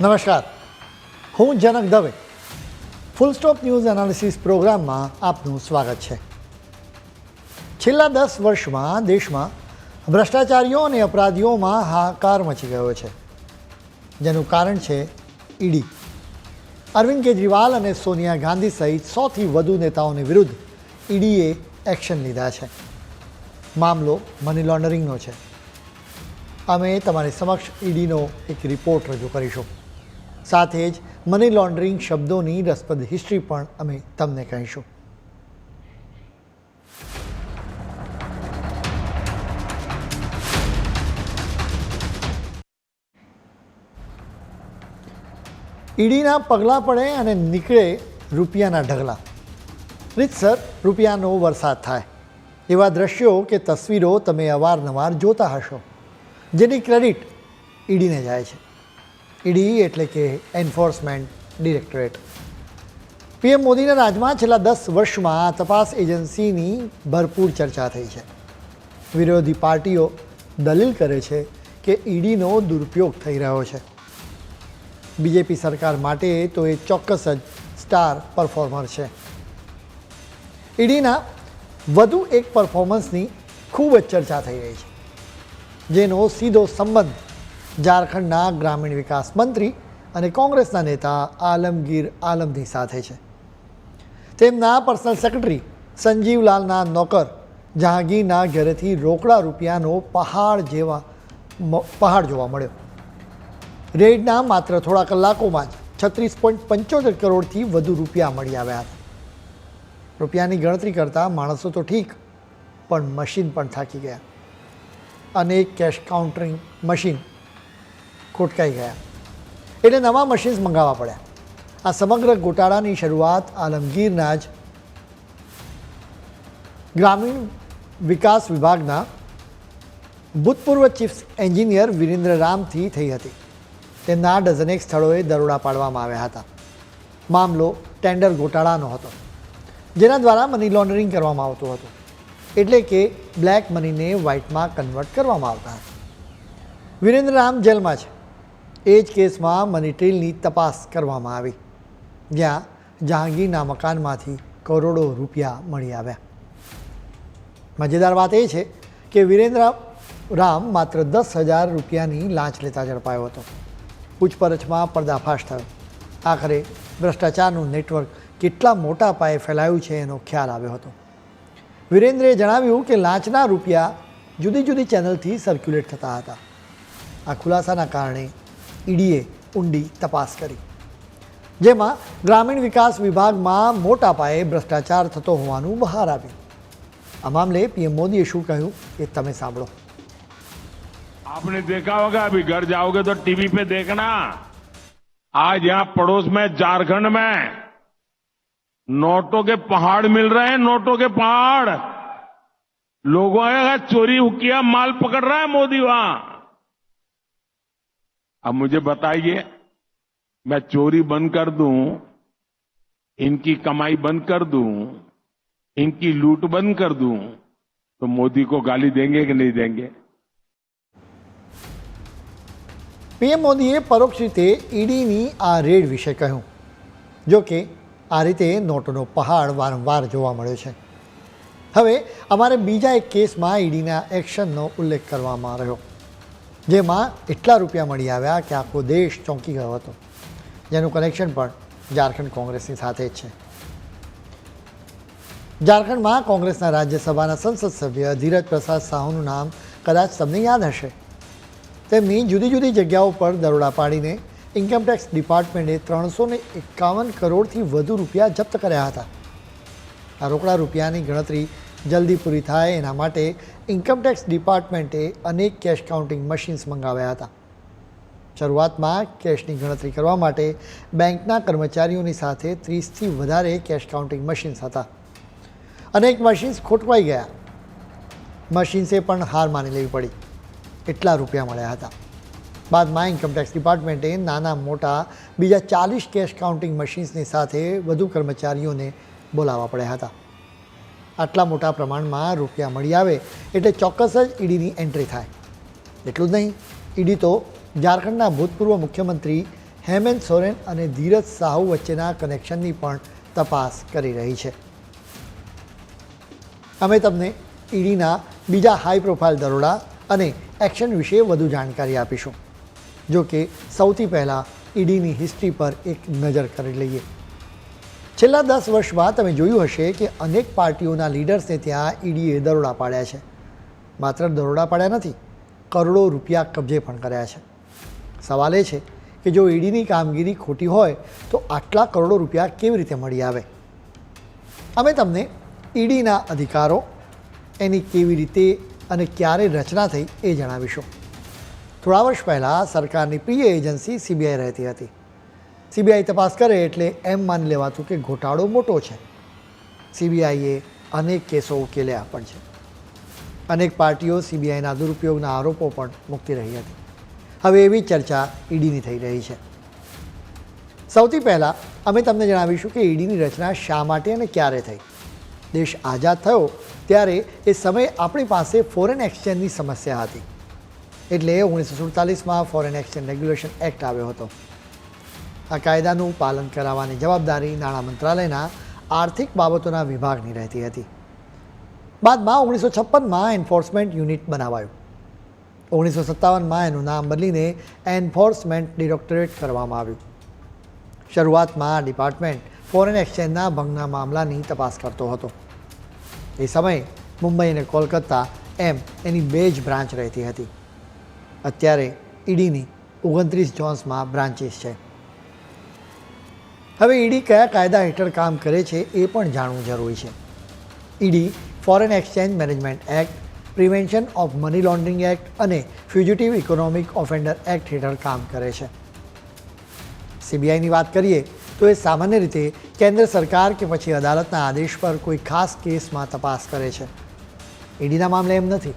નમસ્કાર. હું Janak Dave. Full stop news analysis પ્રોગ્રામમાં આપનું સ્વાગત છે. છેલ્લા દસ વર્ષમાં દેશમાં ભ્રષ્ટાચારીઓ અને અપરાધીઓમાં હાહાકાર મચી ગયો છે. જેનું કારણ છે ઈડી. અરવિંદ કેજરીવાલ અને સોનિયા ગાંધી સહિત સોથી વધુ નેતાઓની વિરુદ્ધ ઈડીએ એક્શન લીધા છે. મામલો મની લોન્ડરિંગનો છે. અમે તમારી સમક્ષ ઈડીનો એક રિપોર્ટ રજૂ કરીશું. સાથે જ મની લોન્ડરિંગ શબ્દોની રસપ્રદ હિસ્ટ્રી પણ અમે તમને કહીશું. ઈડીના પગલાં પડે અને નીકળે રૂપિયાના ઢગલા. રીતસર રૂપિયાનો વરસાદ થાય. એવા દ્રશ્યો કે તસવીરો તમે અવારનવાર જોતા હશો, જેની ક્રેડિટ ઈડીને જાય છે. ઈડી એટલે કે એન્ફોર્સમેન્ટ ડિરેક્ટરેટ. પીએમ મોદીના રાજમાં છેલ્લા દસ વર્ષમાં તપાસ એજન્સીની ભરપૂર ચર્ચા થઈ છે. વિરોધી પાર્ટીઓ દલીલ કરે છે કે ઈડીનો દુરુપયોગ થઈ રહ્યો છે. બીજેપી સરકાર માટે તો એ ચોક્કસ જ સ્ટાર પરફોર્મર છે. ઈડીના વધુ એક પરફોર્મન્સની ખૂબ જ ચર્ચા થઈ રહી છે. જેનો સીધો સંબંધ ઝારખંડના ગ્રામીણ વિકાસ મંત્રી અને કોંગ્રેસના નેતા આલમગીર આલમની સાથે છે. તેમના પર્સનલ સેક્રેટરી સંજીવલાલના નોકર જહાંગીરના ઘરેથી રોકડા રૂપિયાનો પહાડ જેવા પહાડ જોવા મળ્યો. રેડના માત્ર થોડા કલાકોમાં જ છત્રીસ પોઈન્ટ પંચોતેર કરોડથી વધુ રૂપિયા મળી આવ્યા હતા. રૂપિયાની ગણતરી કરતાં માણસો તો ઠીક, પણ મશીન પણ થાકી ગયા. અનેક કેશ કાઉન્ટરિંગ મશીન ખોટકાઈ ગયા. એટલે નવા મશીન્સ મંગાવવા પડ્યા. આ સમગ્ર ગોટાળાની શરૂઆત આલમગીરના જ ગ્રામીણ વિકાસ વિભાગના ભૂતપૂર્વ ચીફ એન્જિનિયર વિરેન્દ્ર રામથી થઈ હતી. તેમના ડઝનેક સ્થળોએ દરોડા પાડવામાં આવ્યા હતા. મામલો ટેન્ડર ગોટાળાનો હતો, જેના દ્વારા મની લોન્ડરિંગ કરવામાં આવતું હતું. એટલે કે બ્લેક મનીને વ્હાઇટમાં કન્વર્ટ કરવામાં આવતા હતા. વિરેન્દ્ર રામ જેલમાં છે. એ જ કેસમાં મનીટ્રીલની તપાસ કરવામાં આવી, જ્યાં જહાંગીરના મકાનમાંથી કરોડો રૂપિયા મળી આવ્યા. મજેદાર વાત એ છે કે વિરેન્દ્ર રામ માત્ર દસ હજાર રૂપિયાની લાંચ લેતા ઝડપાયો હતો. પૂછપરછમાં પર્દાફાશ થયો. આખરે ભ્રષ્ટાચારનું નેટવર્ક કેટલા મોટા પાયે ફેલાયું છે એનો ખ્યાલ આવ્યો હતો. વિરેન્દ્રે જણાવ્યું કે લાંચના રૂપિયા જુદી જુદી ચેનલથી સર્ક્યુલેટ થતા હતા. આ ખુલાસાના કારણે ઈડીએ ઊંડી તપાસ કરી જેમાં ગ્રામીણ વિકાસ વિભાગમાં મોટા પાયે ભ્રષ્ટાચાર થતો હોવાનું બહાર આવ્યું આ મામલે પીએમ મોદીએ શું કહ્યું એ તમે સાંભળો आपने देखा होगा अभी घर जाओगे तो टीवी पे देखना आज यहां पड़ोस में झारखंड में नोटों के पहाड़ मिल रहे हैं नोटों के पहाड़ लोगों का चोरी किया माल पकड़ रहा है मोदी वहां अब मुझे बताइए मैं चोरी बंद कर दूं इनकी कमाई बंद कर दूं इनकी लूट बंद कर दूं तो मोदी को गाली देंगे कि नहीं देंगे પીએમ મોદીએ પરોક્ષ રીતે ઈડીની આ રેડ વિશે કહ્યું જો કે આ રીતે નોટોનો પહાડ વારંવાર જોવા મળ્યો છે હવે અમારે બીજા એક કેસમાં ઈડીના એક્શનનો ઉલ્લેખ કરવામાં રહ્યો જેમાં એટલા રૂપિયા મળી આવ્યા કે આખો દેશ ચોંકી ગયો હતો. જેનું કનેક્શન પણ ઝારખંડ કોંગ્રેસની સાથે જ છે. ઝારખંડમાં કોંગ્રેસના રાજ્યસભાના સંસદ સભ્ય ધીરજ પ્રસાદ સાહુનું નામ કદાચ તમને યાદ હશે. તેમની જુદી જુદી જગ્યાઓ પર દરોડા પાડીને ઇન્કમટેક્સ ડિપાર્ટમેન્ટે ત્રણસો ને એકાવન કરોડથી વધુ રૂપિયા જપ્ત કર્યા હતા. આ રોકડા રૂપિયાની ગણતરી જલ્દી પૂરી થાય એના માટે ઇન્કમટેક્સ ડિપાર્ટમેન્ટે અનેક કેશ કાઉન્ટિંગ મશીન્સ મંગાવ્યા હતા. શરૂઆતમાં કેશની ગણતરી કરવા માટે બેંકના કર્મચારીઓની સાથે ત્રીસથી વધારે કેશ કાઉન્ટિંગ મશીન્સ હતા. અનેક મશીન્સ ખોટવાઈ ગયા. મશીન્સે પણ હાર માની લેવી પડી. એટલા રૂપિયા મળ્યા હતા. બાદમાં ઇન્કમટેક્સ ડિપાર્ટમેન્ટે નાના મોટા બીજા ચાલીસ કેશ કાઉન્ટિંગ મશીન્સની સાથે વધુ કર્મચારીઓને બોલાવવા પડ્યા હતા. આટલા મોટા પ્રમાણમાં રૂપિયા મળી આવે એટલે ચોક્કસ જ ઈડીની એન્ટ્રી થાય. એટલું જ નહીં, ઈડી તો ઝારખંડના ભૂતપૂર્વ મુખ્યમંત્રી હેમંત સોરેન અને ધીરજ સાહુ વચ્ચેના કનેક્શનની પણ તપાસ કરી રહી છે. અમે તમને ઈડીના બીજા હાઈ પ્રોફાઇલ દરોડા અને એક્શન વિશે વધુ જાણકારી આપીશું. જો કે સૌથી પહેલાં ઈડીની હિસ્ટ્રી પર એક નજર કરી લઈએ. છેલ્લા દસ વર્ષમાં તમે જોયું હશે કે અનેક પાર્ટીઓના લીડર્સને ત્યાં ઈડીએ દરોડા પાડ્યા છે. માત્ર દરોડા પાડ્યા નથી, કરોડો રૂપિયા કબજે પણ કર્યા છે. સવાલ એ છે કે જો ઈડીની કામગીરી ખોટી હોય, તો આટલા કરોડો રૂપિયા કેવી રીતે મળી આવે? અમે તમને ઈડીના અધિકારો, એની કેવી રીતે અને ક્યારે રચના થઈ એ જણાવીશું. થોડા વર્ષ પહેલાં સરકારની પ્રિય એજન્સી સીબીઆઈ રહેતી હતી. સીબીઆઈ તપાસ કરે એટલે એમ માની લેવાતું કે ઘોટાળો મોટો છે. સીબીઆઈએ અનેક કેસો ઉકેલ્યા પણ છે. અનેક પાર્ટીઓ સીબીઆઈના દુરુપયોગના આરોપો પણ મૂકતી રહી હતી. હવે એવી ચર્ચા ઈડીની થઈ રહી છે. સૌથી પહેલાં અમે તમને જણાવીશું કે ઈડીની રચના શા માટે અને ક્યારે થઈ? દેશ આઝાદ થયો ત્યારે એ સમયે આપણી પાસે ફોરેન એક્સચેન્જની સમસ્યા હતી. એટલે ઓગણીસો સુડતાલીસમાં ફોરેન એક્સચેન્જ રેગ્યુલેશન એક્ટ આવ્યો હતો. આ કાયદાનું પાલન કરાવવાની જવાબદારી નાણાં મંત્રાલયના આર્થિક બાબતોના વિભાગની રહેતી હતી. બાદમાં ઓગણીસો છપ્પનમાં એન્ફોર્સમેન્ટ યુનિટ બનાવાયું. ઓગણીસો સત્તાવનમાં એનું નામ બદલીને એન્ફોર્સમેન્ટ ડિરેક્ટોરેટ કરવામાં આવ્યું. શરૂઆતમાં ડિપાર્ટમેન્ટ ફોરેન એક્સચેન્જના ભંગના મામલાની તપાસ કરતો હતો. એ સમયે મુંબઈ અને કોલકાતા એમ એની બે જ બ્રાન્ચ રહેતી હતી. અત્યારે ઈડીની ઓગણત્રીસ જોન્સમાં બ્રાન્ચીસ છે. હવે ઈડી કયા કાયદા હેઠળ કામ કરે છે એ પણ જાણવું જરૂરી છે. ED foreign exchange management act prevention of money laundering act અને ફ્યુજિટિવ ઇકોનોમિક ઓફેન્ડર એક્ટ હેઠળ કામ કરે છે. સીબીઆઈની વાત કરીએ તો એ સામાન્ય રીતે કેન્દ્ર સરકાર કે પછી અદાલતના આદેશ પર કોઈ ખાસ કેસમાં તપાસ કરે છે. ઈડીના મામલે એમ નથી.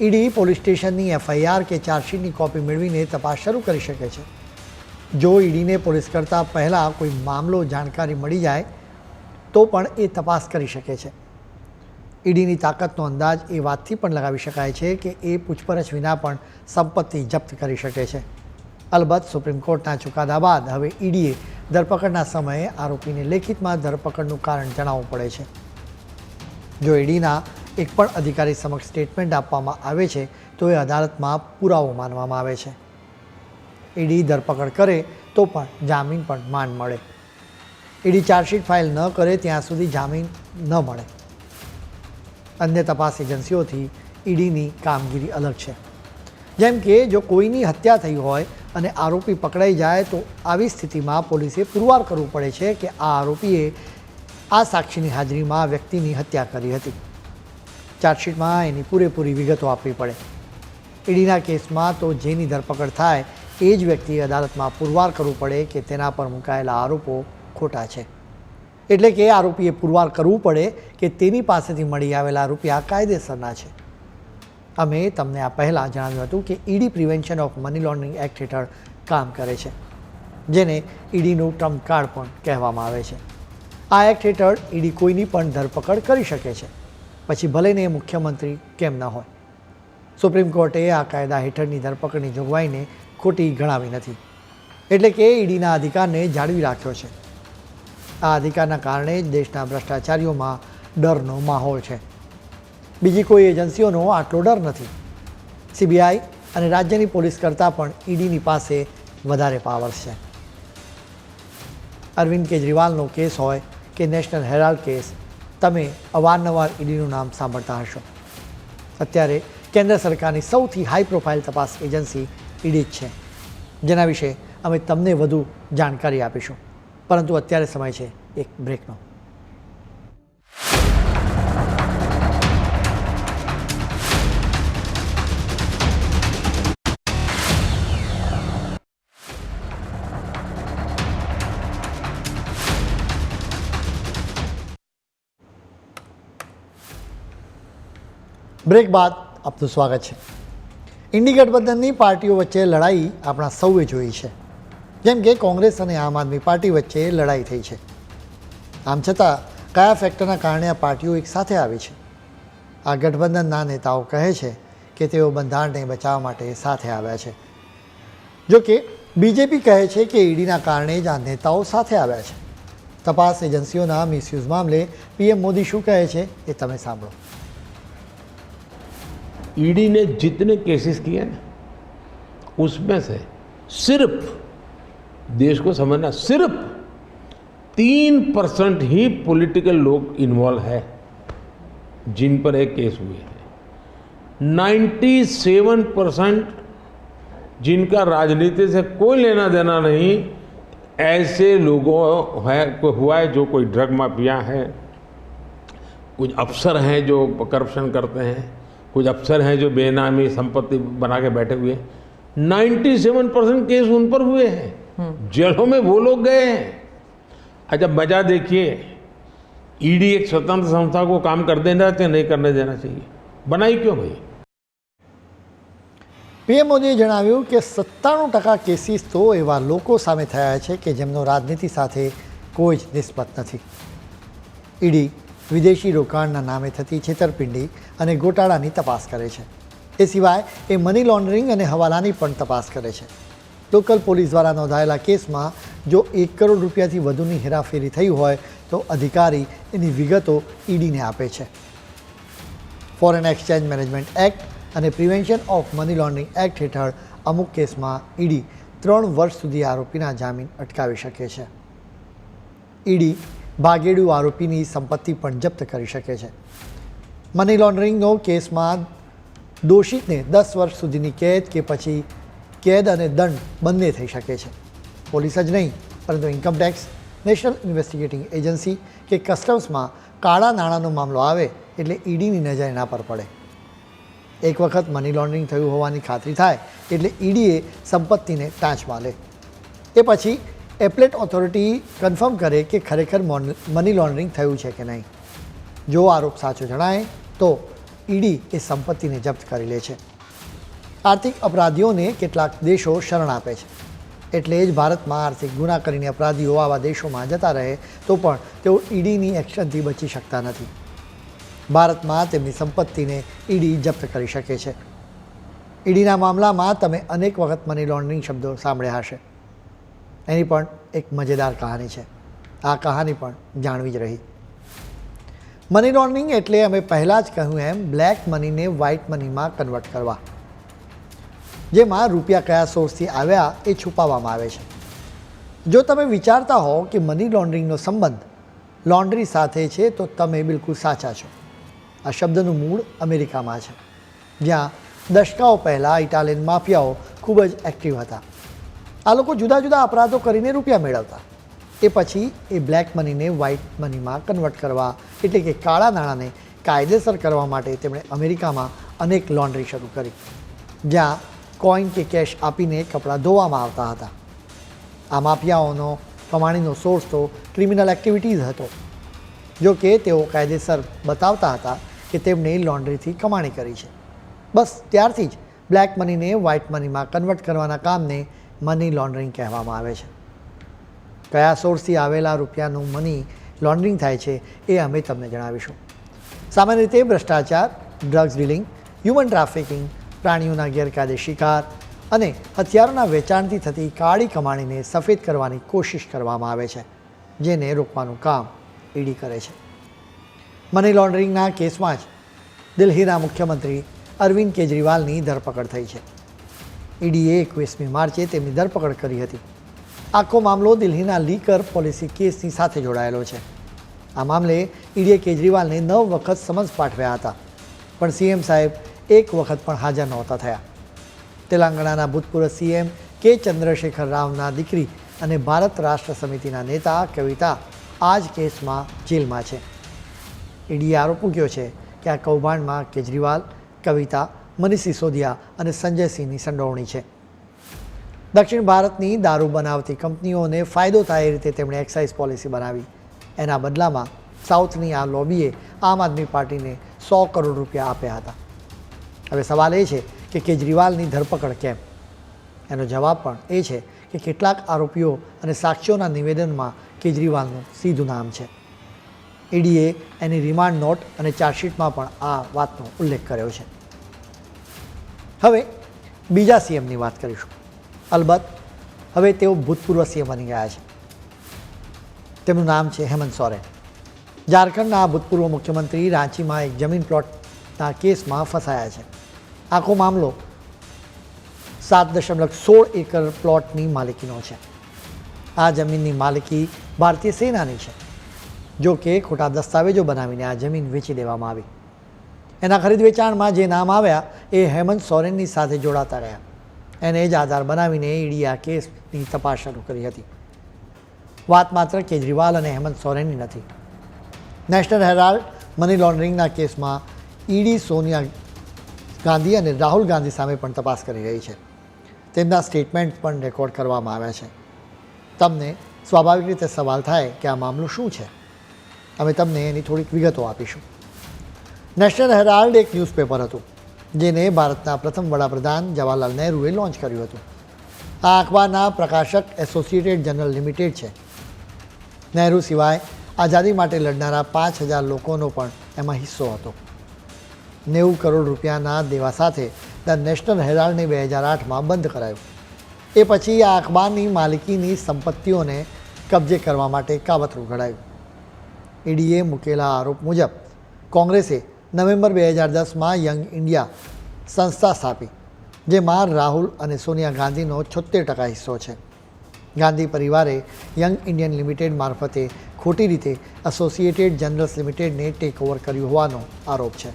ઈડી પોલીસ સ્ટેશનની એફઆઈઆર કે ચાર્જશીટની કોપી મેળવીને તપાસ શરૂ કરી શકે છે. જો ઈડીને પોલીસ કરતાં પહેલાં કોઈ મામલો જાણકારી મળી જાય, તો પણ એ તપાસ કરી શકે છે. ઈડીની તાકાતનો અંદાજ એ વાતથી પણ લગાવી શકાય છે કે એ પૂછપરછ વિના પણ સંપત્તિ જપ્ત કરી શકે છે. અલબત્ત સુપ્રીમ કોર્ટના ચુકાદા બાદ હવે ઈડીએ ધરપકડના સમયે આરોપીને લેખિતમાં ધરપકડનું કારણ જણાવવું પડે છે. જો ઈડીના એક પણ અધિકારી સમક્ષ સ્ટેટમેન્ટ આપવામાં આવે છે, તો એ અદાલતમાં પુરાવો માનવામાં આવે છે. ઈડી ધરપકડ કરે તો પણ જામીન પણ માન મળે. ઈડી ચાર્જશીટ ફાઇલ ન કરે ત્યાં સુધી જામીન ન મળે. અન્ય તપાસ એજન્સીઓથી ઈડીની કામગીરી અલગ છે. જેમ કે જો કોઈની હત્યા થઈ હોય અને આરોપી પકડાઈ જાય તો આવી સ્થિતિમાં પોલીસે પુરવાર કરવું પડે છે કે આ આરોપીએ આ સાક્ષીની હાજરીમાં વ્યક્તિની હત્યા કરી હતી. ચાર્જશીટમાં એની પૂરેપૂરી વિગતો આપવી પડે. ઈડીના કેસમાં તો જેની ધરપકડ થાય એ જ વ્યક્તિએ અદાલતમાં પુરવાર કરવું પડે કે તેના પર મુકાયેલા આરોપો ખોટા છે. એટલે કે આરોપીએ પુરવાર કરવું પડે કે તેની પાસેથી મળી આવેલા રૂપિયા કાયદેસરના છે. અમે તમને આ પહેલાં જણાવ્યું હતું કે ED prevention of money laundering act હેઠળ કામ કરે છે, જેને ઈડીનું ટ્રમ્પ કાર્ડ પણ કહેવામાં આવે છે. આ એક્ટ હેઠળ ઈડી કોઈની પણ ધરપકડ કરી શકે છે, પછી ભલે ને મુખ્યમંત્રી કેમ ન હોય. સુપ્રીમ કોર્ટે આ કાયદા હેઠળની ધરપકડની જોગવાઈને ખોટી ગણાવી નથી. એટલે કે ઈડીના અધિકારને જાળવી રાખ્યો છે. આ અધિકારના કારણે જ દેશના ભ્રષ્ટાચારીઓમાં ડરનો માહોલ છે. બીજી કોઈ એજન્સીઓનો આટલો ડર નથી. સીબીઆઈ અને રાજ્યની પોલીસ કરતાં પણ ઈડીની પાસે વધારે પાવર્સ છે. અરવિંદ કેજરીવાલનો કેસ હોય કે નેશનલ હેરાલ્ડ કેસ, તમે અવારનવાર ઈડીનું નામ સાંભળતા હશો. અત્યારે કેન્દ્ર સરકારની સૌથી હાઈ પ્રોફાઇલ તપાસ એજન્સી જ છે. જેના વિશે અમે તમને વધુ જાણકારી આપીશું. પરંતુ અત્યારે સમય છે એક બ્રેકનો. બ્રેક બાદ આપનું સ્વાગત છે. ઇન્ડી ગઠબંધનની પાર્ટીઓ વચ્ચે લડાઈ આપણા સૌએ જોઈ છે. જેમ કે કોંગ્રેસ અને આમ આદમી પાર્ટી વચ્ચે લડાઈ થઈ છે. આમ છતાં, કયા ફેક્ટરના કારણે આ પાર્ટીઓ એક સાથે આવી છે? આ ગઠબંધનના નેતાઓ કહે છે કે તેઓ બંધારણને બચાવવા માટે સાથે આવ્યા છે. જો કે, બીજેપી કહે છે કે ઈડીના કારણે જ આ નેતાઓ સાથે આવ્યા છે. તપાસ એજન્સીઓના મિસયુઝ મામલે પીએમ મોદી શું કહે છે એ તમે સાંભળો. ईडी ने जितने केसेस किए ना, उसमें से सिर्फ़, देश को समझना, सिर्फ़ तीन परसेंट ही पॉलिटिकल लोग इन्वॉल्व है, जिन पर एक केस हुए हैं। 97 परसेंट जिनका राजनीति से कोई लेना देना नहीं, ऐसे लोगों है, को हुआ है जो कोई ड्रग माफिया है, कुछ अफसर हैं जो करप्शन करते हैं। कुछ अफसर हैं जो बेनामी संपत्ति बना के बैठे हुए हैं 97 परसेंट केस उन पर हुए हैं जेलों में वो लोग गए हैं अच्छा मजा देखिए ईडी एक स्वतंत्र संस्था को काम कर देना चाहिए नहीं करने देना चाहिए बनाई क्यों भाई પીએમ મોદીએ જણાવ્યું કે સત્તાણું ટકા કેસીસ તો એવા લોકો સામે થયા છે કે જેમનો રાજનીતિ સાથે કોઈ જ નિસ્બત નથી ઈડી વિદેશી રોકાણના નામે થતી છેતરપિંડી અને ગોટાળાની તપાસ કરે છે. એ સિવાય એ મની લોન્ડરિંગ અને હવાલાની પણ તપાસ કરે છે. લોકલ પોલીસ દ્વારા નોંધાયેલા કેસમાં જો એક કરોડ રૂપિયાથી વધુની હેરાફેરી થઈ હોય તો અધિકારી એની વિગતો ઈડીને આપે છે. ફોરેન એક્સચેન્જ મેનેજમેન્ટ એક્ટ અને prevention of money laundering act હેઠળ અમુક કેસમાં ઈડી ત્રણ વર્ષ સુધી આરોપીના જામીન અટકાવી શકે છે. ઈડી ભાગેડુ આરોપીની સંપત્તિ પણ જપ્ત કરી શકે છે. મની લોન્ડરિંગનો કેસમાં દોષિતને દસ વર્ષ સુધીની કેદ કે પછી કેદ અને દંડ બંને થઈ શકે છે. પોલીસ જ નહીં, પરંતુ ઇન્કમટેક્સ નેશનલ ઇન્વેસ્ટિગેટિંગ એજન્સી કે કસ્ટમ્સમાં કાળા નાણાંનો મામલો આવે એટલે ઈડીની નજર એના પર પડે. એક વખત મની લોન્ડરિંગ થયું હોવાની ખાતરી થાય એટલે ઈડીએ સંપત્તિને ટાંચમાં લે. એ પછી એપ્લેટ ઓથોરિટી કન્ફર્મ કરે કે ખરેખર મોન- લોન્ડરિંગ થયું છે કે નહીં? જો આરોપ સાચો જણાય, તો ઈડી એ સંપત્તિને જપ્ત કરી લે છે. આર્થિક અપરાધીઓને કેટલાક દેશો શરણ આપે છે. એટલે જ ભારતમાં આર્થિક ગુના કરીને અપરાધીઓ આવા દેશોમાં જતા રહે, તો પણ તેઓ ઈડીની એક્શનથી બચી શકતા નથી. ભારતમાં તેમની સંપત્તિને ઈડી જપ્ત કરી શકે છે. ઈડીના મામલામાં તમે અનેક વખત મની લોન્ડરિંગ શબ્દો સાંભળ્યા હશે. એની પણ એક મજેદાર કહાની છે. આ કહાની પણ જાણવી જ રહી. મની લોન્ડરિંગ એટલે અમે પહેલાં જ કહ્યું એમ બ્લેક મનીને વ્હાઇટ મનીમાં કન્વર્ટ કરવા. જેમાં રૂપિયા કયા સોર્સથી આવ્યા એ છુપાવવામાં આવે છે. જો તમે વિચારતા હો કે મની લોન્ડરિંગનો સંબંધ લોન્ડ્રી સાથે છે, તો તમે બિલકુલ સાચા છો. આ શબ્દનું મૂળ અમેરિકામાં છે. જ્યાં દશકાઓ પહેલાં ઇટાલિયન માફિયાઓ ખૂબ જ એક્ટિવ હતા. આ લોકો જુદા જુદા અપરાધો કરીને રૂપિયા મેળવતા. એ પછી એ બ્લેક મનીને વ્હાઇટ મનીમાં કન્વર્ટ કરવા, એટલે કે કાળા નાણાંને કાયદેસર કરવા માટે તેમણે અમેરિકામાં અનેક લોન્ડ્રી શરૂ કરી. જ્યાં કોઈન કે કેશ આપીને કપડાં ધોવામાં આવતા હતા. આ માફિયાઓનો કમાણીનો સોર્સ તો ક્રિમિનલ એક્ટિવિટીઝ હતો. જો કે તેઓ કાયદેસર બતાવતા હતા કે તેમણે લોન્ડ્રીથી કમાણી કરી છે. બસ ત્યારથી જ બ્લેક મનીને વ્હાઇટ મનીમાં કન્વર્ટ કરવાના કામને મની લોન્ડરિંગ કહેવામાં આવે છે. કયા સોર્સથી આવેલા રૂપિયાનું મની લોન્ડરિંગ થાય છે એ અમે તમને જણાવીશું. સામાન્ય રીતે ભ્રષ્ટાચાર ડ્રગ્સ ડીલિંગ હ્યુમન ટ્રાફિકિંગ પ્રાણીઓના ગેરકાયદે શિકાર અને હથિયારોના વેચાણથી થતી કાળી કમાણીને સફેદ કરવાની કોશિશ કરવામાં આવે છે, જેને રોકવાનું કામ ઈડી કરે છે. મની લોન્ડરિંગના કેસમાં જ દિલ્હીના મુખ્યમંત્રી અરવિંદ કેજરીવાલની ધરપકડ થઈ છે. ઈડીએ એકવીસમી માર્ચે તેમની ધરપકડ કરી હતી. આખો મામલો દિલ્હીના લીકર પોલિસી કેસની સાથે જોડાયેલો છે. આ મામલે ઈડીએ કેજરીવાલને નવ વખત સમન્સ પાઠવ્યા હતા, પણ સીએમ સાહેબ એક વખત પણ હાજર નહોતા થયા. તેલંગાણાના ભૂતપૂર્વ સીએમ કે ચંદ્રશેખર રાવના દીકરી અને ભારત રાષ્ટ્ર સમિતિના નેતા કવિતા આ જ કેસમાં જેલમાં છે. ઈડીએ આરોપ મૂક્યો છે કે આ કૌભાંડમાં કેજરીવાલ, કવિતા મનીષ સિસોદિયા અને સંજયસિંહની સંડોવણી છે. દક્ષિણ ભારતની દારૂ બનાવતી કંપનીઓને ફાયદો થાય એ રીતે તેમણે એક્સાઇઝ પોલિસી બનાવી. એના બદલામાં સાઉથની આ લોબીએ આમ આદમી પાર્ટીને સો કરોડ રૂપિયા આપ્યા હતા. હવે સવાલ એ છે કે કેજરીવાલની ધરપકડ કેમ? એનો જવાબ પણ એ છે કે કેટલાક આરોપીઓ અને સાક્ષીઓના નિવેદનમાં કેજરીવાલનું સીધું નામ છે. ઈડીએ એની રિમાન્ડ નોટ અને ચાર્જશીટમાં પણ આ વાતનો ઉલ્લેખ કર્યો છે. હવે બીજા સીએમની વાત કરીશું. અલબત્ત, હવે તેઓ ભૂતપૂર્વ સીએમ બની ગયા છે. તેમનું નામ છે હેમંત સોરેન. ઝારખંડના ભૂતપૂર્વ મુખ્યમંત્રી રાંચીમાં એક જમીન પ્લોટના કેસમાં ફસાયા છે. આખો મામલો સાત દશમલવ સોળ એકર પ્લોટની માલિકીનો છે. આ જમીનની માલિકી ભારતીય સેનાની છે. જો કે ખોટા દસ્તાવેજો બનાવીને આ જમીન વેચી દેવામાં આવી. એના ખરીદ વેચાણમાં જે નામ આવ્યા, એ હેમંત સોરેનની સાથે જોડાતા રહ્યા. એને જ આધાર બનાવીને ઈડી આ કેસની તપાસ શરૂ કરી હતી. વાત માત્ર કેજરીવાલ અને હેમંત સોરેનની નથી. નેશનલ હેરાલ્ડ મની લોન્ડરિંગના કેસમાં ઈડી સોનિયા ગાંધી અને રાહુલ ગાંધી સામે પણ તપાસ કરી રહી છે. તેમના સ્ટેટમેન્ટ પણ રેકોર્ડ કરવામાં આવ્યા છે. તમને સ્વાભાવિક રીતે સવાલ થાય કે આ મામલો શું છે? અમે તમને એની થોડીક વિગતો આપીશું. નેશનલ હેરાલ્ડ એક ન્યૂઝપેપર હતું, જેને ભારતના પ્રથમ વડાપ્રધાન જવાહરલાલ નહેરુએ લોન્ચ કર્યું હતું. આ અખબારના પ્રકાશક એસોસિએટેડ જનરલ લિમિટેડ છે. નહેરુ સિવાય આઝાદી માટે લડનારા પાંચ હજાર લોકોનો પણ એમાં હિસ્સો હતો. નેવું કરોડ રૂપિયાના દેવા સાથે ધ નેશનલ હેરાલ્ડને બે હજાર આઠમાં બંધ કરાયું. એ પછી આ અખબારની માલિકીની સંપત્તિઓને કબજે કરવા માટે કાવતરું ઘડાયું. ઈડીએ મૂકેલા આરોપ મુજબ, કોંગ્રેસે નવેમ્બર બે હજાર દસમાં યંગ ઇન્ડિયા સંસ્થા સ્થાપી, જેમાં રાહુલ અને સોનિયા ગાંધીનો છોતેર ટકા હિસ્સો છે. ગાંધી પરિવારે યંગ ઇન્ડિયન લિમિટેડ મારફતે ખોટી રીતે એસોસિએટેડ જનરલ્સ લિમિટેડને ટેક ઓવર કર્યું હોવાનો આરોપ છે.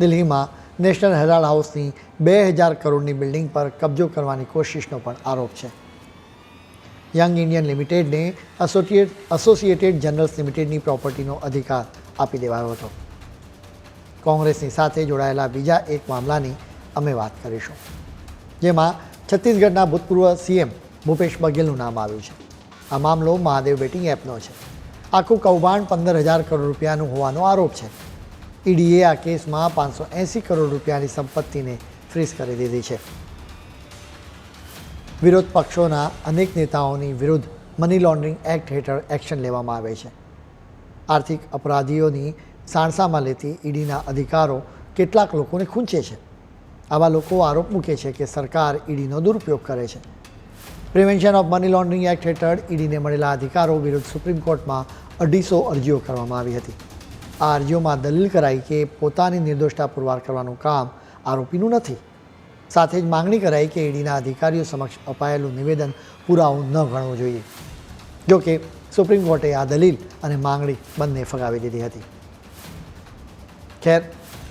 દિલ્હીમાં નેશનલ હેરાલ્ડ હાઉસની બે હજાર કરોડની બિલ્ડિંગ પર કબજો કરવાની કોશિશનો પણ આરોપ છે. યંગ ઇન્ડિયન લિમિટેડને એસોસિએટ એસોસિએટેડ જનરલ્સ લિમિટેડની પ્રોપર્ટીનો અધિકાર આપી દેવાયો હતો. કોંગ્રેસની સાથે જોડાયેલા બીજા એક મામલાની અમે વાત કરીશું. જેમાં છત્તીસગઢના ભૂતપૂર્વ સીએમ ભૂપેશ બઘેલનું નામ આવ્યું છે. આ મામલો મહાદેવ બેટિંગ એપનો છે. આખું કૌભાંડ પંદર હજાર કરોડ રૂપિયાનું હોવાનો આરોપ છે. ઈડીએ આ કેસમાં પાંચસો એંસી કરોડ રૂપિયાની સંપત્તિને ફ્રીઝ કરી દીધી છે. વિરોધ પક્ષોના અનેક નેતાઓની વિરુદ્ધ મની લોન્ડરિંગ એક્ટ હેઠળ એક્શન લેવામાં આવે છે. આર્થિક અપરાધીઓની સાણસામાં લેતી ઈડીના અધિકારો કેટલાક લોકોને ખૂંચે છે. આવા લોકો આરોપ મૂકે છે કે સરકાર ઈડીનો દુરુપયોગ કરે છે. Prevention of money laundering act હેઠળ ઈડીને મળેલા અધિકારો વિરુદ્ધ સુપ્રીમ કોર્ટમાં અઢીસો અરજીઓ કરવામાં આવી હતી. આ અરજીઓમાં દલીલ કરાઈ કે પોતાની નિર્દોષતા પુરવાર કરવાનું કામ આરોપીનું નથી. સાથે જ માંગણી કરાઈ કે ઈડીના અધિકારીઓ સમક્ષ અપાયેલું નિવેદન પુરાવું ન ગણવું જોઈએ. જો કે સુપ્રીમ કોર્ટે આ દલીલ અને માંગણી બંને ફગાવી દીધી હતી. ખેર,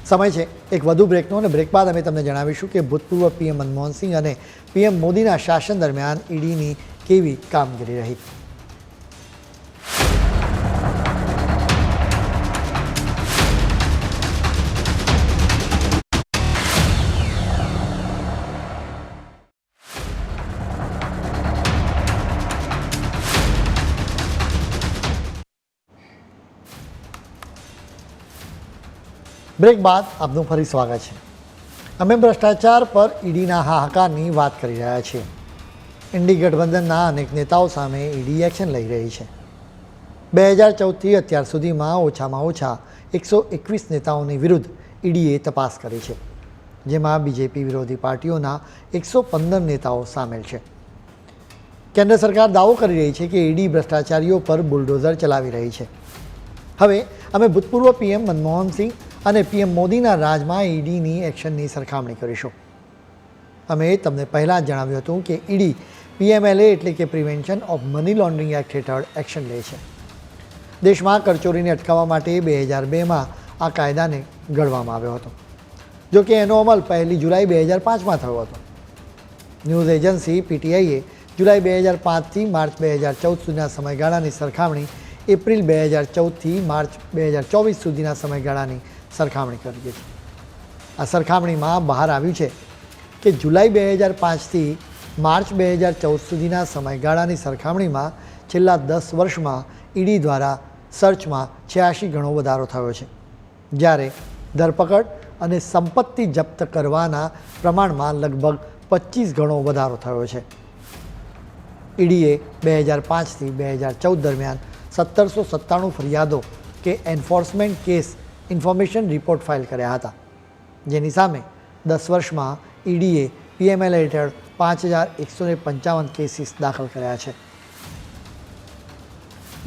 સમય છે. એક વધુ બ્રેકનો અને બ્રેક બાદ અમે તમને જણાવીશું કે ભૂતપૂર્વ પીએમ મનમોહન સિંહ અને પીએમ મોદીના શાસન દરમિયાન ઈડીની કેવી કામગીરી રહી. બ્રેક બાદ આપનું ફરી સ્વાગત છે. અમે ભ્રષ્ટાચાર પર ઈડીના હાહાકારની વાત કરી રહ્યા છીએ. ઇન્ડી ગઠબંધનના અનેક નેતાઓ સામે ઈડી એક્શન લઈ રહી છે. બે હજાર ચૌદથી અત્યાર સુધીમાં ઓછામાં ઓછા એકસો એકવીસ નેતાઓની વિરુદ્ધ ઈડીએ તપાસ કરી છે, જેમાં બીજેપી વિરોધી પાર્ટીઓના એકસો પંદર નેતાઓ સામેલ છે. કેન્દ્ર સરકાર દાવો કરી રહી છે કે ઈડી ભ્રષ્ટાચારીઓ પર બુલડોઝર ચલાવી રહી છે. હવે અમે ભૂતપૂર્વ પીએમ મનમોહન સિંહ અને પીએમ મોદીના રાજમાં ઈડીની એક્શનની સરખામણી કરીશું. અમે તમને પહેલાં જ જણાવ્યું હતું કે ઈડી પીએમએલએ એટલે કે prevention of money laundering act હેઠળ એક્શન લે છે. દેશમાં કરચોરીને અટકાવવા માટે બે હજાર બેમાં આ કાયદાને ઘડવામાં આવ્યો હતો. જો કે એનો અમલ પહેલી જુલાઈ બે હજાર પાંચમાં થયો હતો. ન્યૂઝ એજન્સી પીટીઆઈએ જુલાઈ બે હજાર પાંચથી માર્ચ બે હજાર ચૌદ સુધીના સમયગાળાની સરખામણી એપ્રિલ બે હજાર ચૌદથી માર્ચ બે હજાર ચોવીસ સુધીના સમયગાળાની સરખામણી કરી છે આ સરખામણીમાં બહાર આવ્યું છે કે જુલાઈ બે હજાર પાંચથી માર્ચ બે હજાર ચૌદ સુધીના સમયગાળાની સરખામણીમાં છેલ્લા દસ વર્ષમાં ઈડી દ્વારા સર્ચમાં છ્યાસી ગણો વધારો થયો છે. જ્યારે ધરપકડ અને સંપત્તિ જપ્ત કરવાના પ્રમાણમાં લગભગ પચીસ ગણો વધારો થયો છે. ઈડીએ બે હજાર પાંચથી બે હજાર ચૌદ દરમિયાન સત્તરસો સત્તાણું ફરિયાદો કે enforcement case information report file કર્યા હતા. જેની સામે દસ વર્ષમાં ઈડીએ પીએમએલ હેઠળ પાંચ હજાર એકસો ને પંચાવન કેસીસ દાખલ કર્યા છે.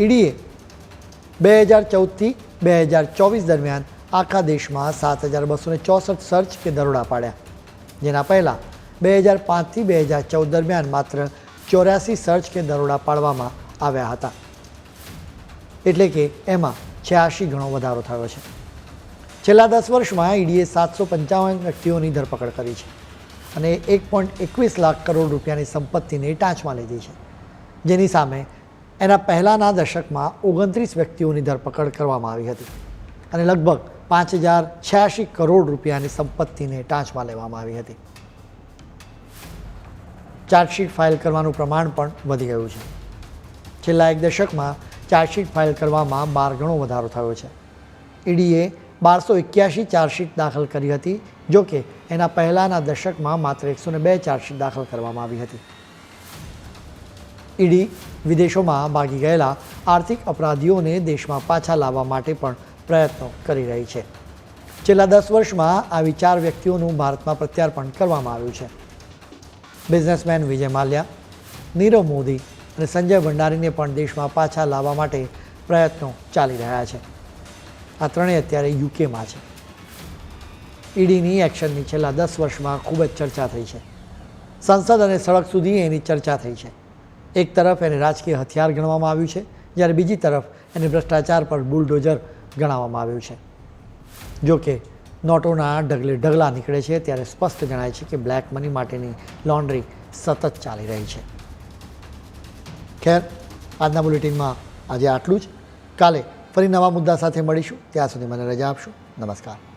ઈડીએ બે હજાર ચૌદથી બે હજાર ચોવીસ દરમિયાન આખા દેશમાં સાત હજાર બસો ને ચોસઠ સર્ચ કે દરોડા પાડ્યા. જેના પહેલાં બે હજાર પાંચથી બે હજાર ચૌદ દરમિયાન માત્ર ચોર્યાસી સર્ચ કે દરોડા પાડવામાં આવ્યા હતા. એટલે કે એમાં છ્યાસી ગણો વધારો થયો છે. છેલ્લા દસ વર્ષમાં ઈડીએ સાતસો પંચાવન વ્યક્તિઓની ધરપકડ કરી છે અને એક પોઈન્ટ એકવીસ લાખ કરોડ રૂપિયાની સંપત્તિને ટાંચમાં લીધી છે. જેની સામે એના પહેલાંના દશકમાં ઓગણત્રીસ વ્યક્તિઓની ધરપકડ કરવામાં આવી હતી અને લગભગ પાંચ હજાર છ્યાસી કરોડ રૂપિયાની સંપત્તિને ટાંચમાં લેવામાં આવી હતી. ચાર્જશીટ ફાઇલ કરવાનું પ્રમાણ પણ વધી ગયું છે. છેલ્લા એક દશકમાં ચાર્જશીટ ફાઇલ કરવામાં બાર ગણો વધારો થયો છે. ઈડીએ બારસો એક્યાસી ચાર્જશીટ દાખલ કરી હતી જોકે એના પહેલાંના દશકમાં માત્ર એકસો બે ચાર્જશીટ દાખલ કરવામાં આવી હતી. ઈડી વિદેશોમાં ભાગી ગયેલા આર્થિક અપરાધીઓને દેશમાં પાછા લાવવા માટે પણ પ્રયત્નો કરી રહી છે. છેલ્લા દસ વર્ષમાં આવી ચાર વ્યક્તિઓનું ભારતમાં પ્રત્યાર્પણ કરવામાં આવ્યું છે. બિઝનેસમેન વિજય માલ્યા, નીરવ મોદી અને સંજય ભંડારીને પણ દેશમાં પાછા લાવવા માટે પ્રયત્નો ચાલી રહ્યા છે. આ ત્રણેય અત્યારે યુકેમાં છે. ઈડીની એક્શનની છેલ્લા દસ વર્ષમાં ખૂબ જ ચર્ચા થઈ છે. સંસદ અને સડક સુધી એની ચર્ચા થઈ છે. એક તરફ એને રાજકીય હથિયાર ગણવામાં આવ્યું છે, જ્યારે બીજી તરફ એને ભ્રષ્ટાચાર પર બુલડોઝર ગણાવવામાં આવ્યું છે. જોકે નોટોના ઢગલે ઢગલા નીકળે છે, ત્યારે સ્પષ્ટ જણાય છે કે બ્લેક મની માટેની લોન્ડ્રી સતત ચાલી રહી છે. ખેર, આજના બુલેટિનમાં આજે આટલું જ. કાલે ફરી નવા મુદ્દા સાથે મળીશું. ત્યાં સુધી મને રજા આપશો. નમસ્કાર.